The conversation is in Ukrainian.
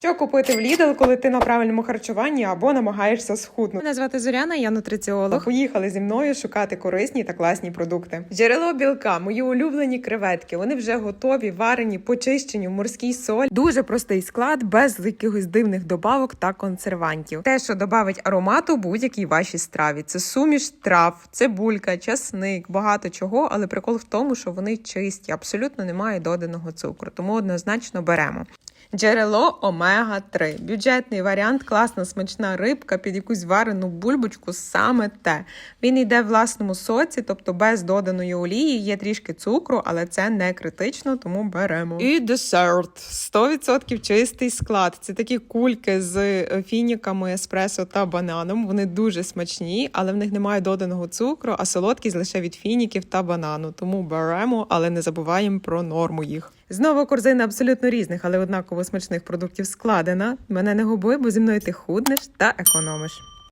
Що купити в Lidl, коли ти на правильному харчуванні або намагаєшся схуднути? Мене звати Зоряна, я нутриціолог. Поїхали зі мною шукати корисні та класні продукти. Джерело білка, мої улюблені креветки. Вони вже готові, варені, почищені в морській солі. Дуже простий склад, без якихось дивних добавок та консервантів. Те, що додавить аромату будь-якій вашій страві. Це суміш трав, цибулька, часник, багато чого. Але прикол в тому, що вони чисті, абсолютно немає доданого цукру, тому однозначно беремо. Джерело омега 3 Бюджетний варіант, класна смачна рибка під якусь варену бульбочку. Саме те. Він йде в власному соці, тобто без доданої олії. Є трішки цукру, але це не критично, тому беремо. І десерт. 100% чистий склад. Це такі кульки з е, фініками, еспресо та бананом. Вони дуже смачні, але в них немає доданого цукру, а солодкість лише від фініків та банану. Тому беремо, але не забуваємо про норму їх. Знову корзина абсолютно різних, але однаково смачних продуктів складена. Мене не губи, бо зі мною ти худнеш та економиш.